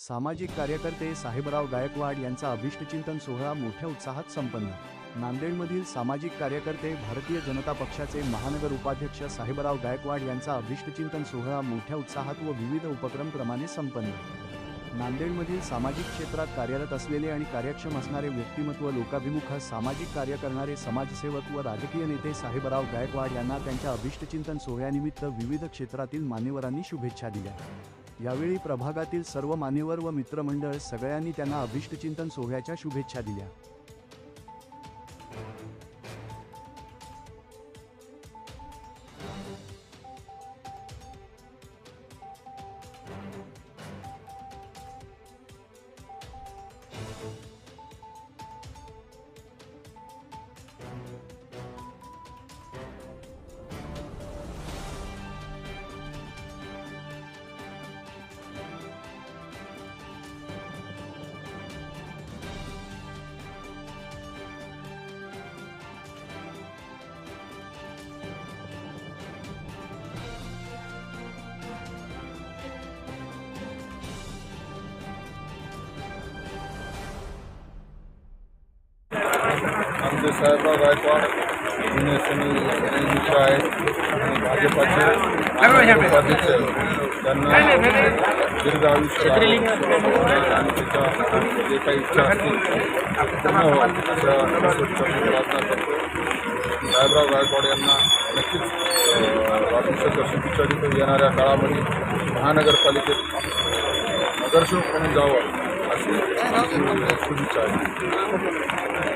सामाजिक कार्यकर्ते साहेबराव गायकवाड यांचा अभिष्टचिंतन सोहळा मोठ्या उत्साहात संपन्न. नांदेडमधील सामाजिक कार्यकर्ते भारतीय जनता पक्षाचे महानगर उपाध्यक्ष साहेबराव गायकवाड यांचा अभिष्टचिंतन सोहळा मोठ्या उत्साहात व विविध उपक्रमक्रमाने संपन्न. नांदेडमधील सामाजिक क्षेत्रात कार्यरत असलेले आणि कार्यक्षम असणारे व्यक्तिमत्व लोकाभिमुख सामाजिक कार्य करणारे समाजसेवक व राजकीय नेते साहेबराव गायकवाड यांना त्यांच्या अभिष्टचिंतन सोहळ्यानिमित्त विविध क्षेत्रातील मान्यवरांनी शुभेच्छा दिल्या. यावेळी प्रभागातील सर्व मान्यवर व मित्रमंडळ सगळ्यांनी त्यांना अभिष्टचिंतन सोहळ्याच्या शुभेच्छा दिल्या. आमचे साहेबराव गायकवाड जुने सुनील मिश्र आहेत आणि भाजपाचे उपाध्यक्ष त्यांना दीर्घ आयुष्य आणि त्याच्या जे काही इच्छा असतील पूर्ण ईश्वरचरणी प्रार्थना करतो. साहेबराव गायकवाड यांना नक्कीच वाढदिवसाच्या शुभेच्छा देतो. येणाऱ्या काळामध्ये महानगरपालिकेत नगरसेवक म्हणून जावं अशी शुभेच्छा आहे.